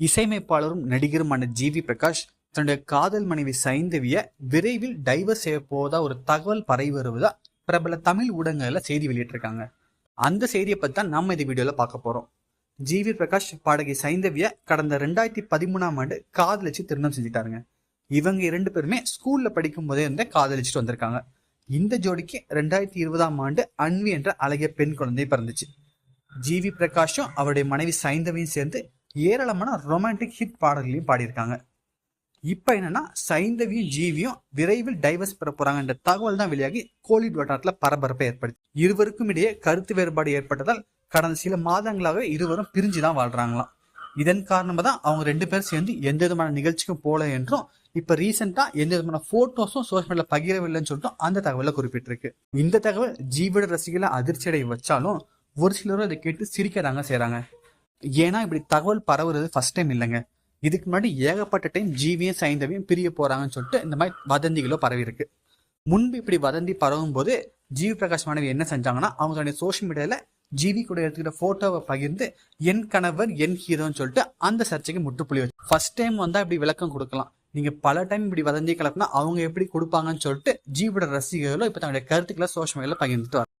இசையமைப்பாளரும் நடிகருமான GV Prakash தன்னுடைய காதல் மனைவி சைந்தவிய விரைவில் டைவர்ஸ் செய்ய போவதா ஒரு தகவல் பரவி வருவதா பிரபல தமிழ் ஊடகங்கள்ல செய்தி வெளியிட்டிருக்காங்க. அந்த செய்தியை பத்தி தான் நம்ம இந்த வீடியோல பார்க்க போறோம். ஜிவி பிரகாஷ் பாடகி சைந்தவிய கடந்த ரெண்டாயிரத்தி பதிமூணாம் ஆண்டு காதலிச்சு திருமணம் செஞ்சுட்டாருங்க. இவங்க இரண்டு பேருமே ஸ்கூல்ல படிக்கும் போதே இருந்தே காதலிச்சுட்டு வந்திருக்காங்க. இந்த ஜோடிக்கு ரெண்டாயிரத்தி இருபதாம் ஆண்டு அன்வி என்ற அழகிய பெண் குழந்தை பிறந்துச்சு. ஜிவி பிரகாஷும் அவருடைய மனைவி சைந்தவியும் சேர்ந்து ஏராளமான ரொமான்டிக் ஹிட் பாடல்களையும் பாடியிருக்காங்க. இப்போ என்னன்னா சைந்தவியும் ஜீவியும் விரைவில் டைவர்ஸ் பெற போறாங்கன்ற தகவல் தான் வெளியாகி கோலிவுட் வட்டாரத்தில் பரபரப்பை ஏற்படுத்தி. இருவருக்கும் இடையே கருத்து வேறுபாடு ஏற்பட்டதால் கடந்த சில மாதங்களாகவே இருவரும் பிரிஞ்சு தான் வாழ்றாங்களாம். இதன் காரணமாக தான் அவங்க ரெண்டு பேரும் சேர்ந்து எந்த விதமான நிகழ்ச்சிக்கும் போல என்றும் இப்போ ரீசெண்டாக எந்த விதமான ஃபோட்டோஸும் சோஷியல் மீடியாவில் பகிரவில்லைன்னு சொல்லிட்டு அந்த தகவலை குறிப்பிட்டிருக்கு. இந்த தகவல் ஜீவிட ரசிகளை அதிர்ச்சி அடைய வச்சாலும் ஒரு சிலரும் அதை கேட்டு சிரிக்கிறாங்க செய்கிறாங்க ஏன்னா இப்படி தகவல் பரவுறது ஃபர்ஸ்ட் டைம் இல்லைங்க. இதுக்கு முன்னாடி ஏகப்பட்ட டைம் ஜீவியும் சைந்தவியும் பிரிய போறாங்கன்னு சொல்லிட்டு இந்த மாதிரி வதந்திகளோ பரவி இருக்கு முன்பு இப்படி வதந்தி பரவும் போது ஜிவி பிரகாஷ் மாணவி என்ன செஞ்சாங்கன்னா அவங்களுடைய சோஷியல் மீடியால ஜிவி கூட எடுத்துக்கிட்ட போட்டோவை பகிர்ந்து என் கணவர் என் ஹீரோன்னு சொல்லிட்டு அந்த சர்ச்சைக்கு முட்டுப்புள்ளி வச்சு ஃபர்ஸ்ட் டைம் வந்தா இப்படி விளக்கம் கொடுக்கலாம். நீங்க பல டைம் இப்படி வதந்தி கலப்பினா அவங்க எப்படி கொடுப்பாங்கன்னு சொல்லிட்டு ஜீவியோட ரசிகர்களும் இப்ப தங்களுடைய கருத்துக்களை சோஷியல் மீடியால பகிர்ந்துட்டு வராங்க